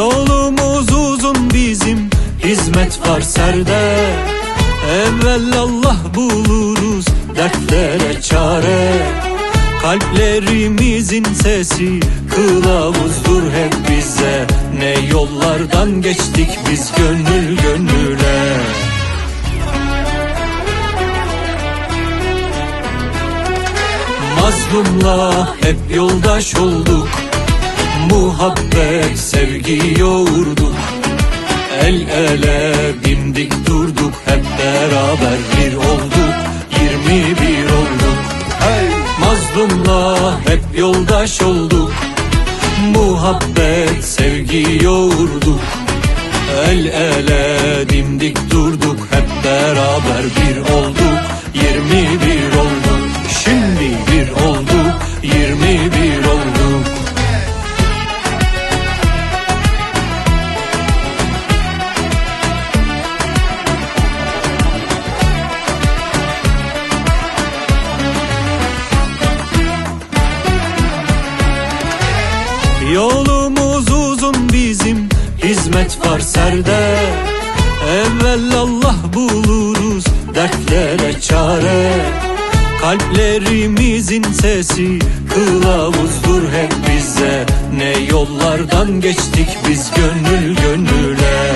Yolumuz uzun bizim Hizmet var serde. Evvel Allah buluruz Dertlere çare. Kalplerimizin sesi Kılavuzdur hep bize. Ne yollardan geçtik biz gönül gönüle. Mazlumla hep yoldaş olduk. Muhabbet sevgi yoğurduk El ele dimdik durduk Hep beraber bir olduk. Yirmi bir olduk. Hey! Mazlumla hep yoldaş olduk. Muhabbet sevgi yoğurduk El ele Yolumuz uzun bizim Hizmet var serde. Evvel Allah buluruz Dertlere çare. Kalplerimizin sesi Kılavuzdur hep bize. Ne yollardan geçtik biz gönül gönüle.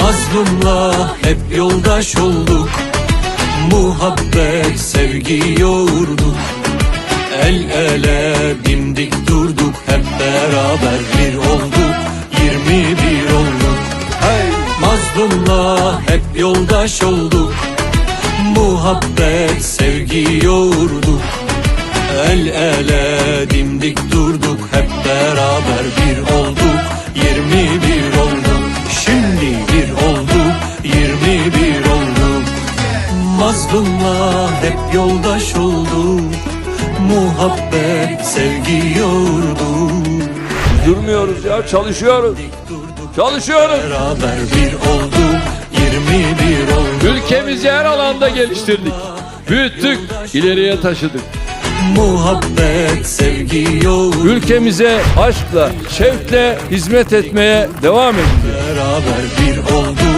Mazlumla hep yoldaş olduk Muhabbet sevgi yoğurduk El ele dimdik durduk Hep beraber bir olduk. Yirmi bir olduk. Hey! Mazlumla hep yoldaş olduk. Muhabbet sevgi yoğurduk El ele dimdik durduk Hep beraber Mazlumla hep yoldaş olduk Muhabbet sevgi yoğurduk Durmuyoruz ya çalışıyoruz. Çalışıyoruz. beraber bir olduk Yirmi bir olduk Ülkemizi her alanda geliştirdik. Büyüttük, ileriye taşıdık. Muhabbet sevgi yoğurduk Ülkemize aşkla, şevkle hizmet etmeye devam edeceğiz. Beraber bir olduk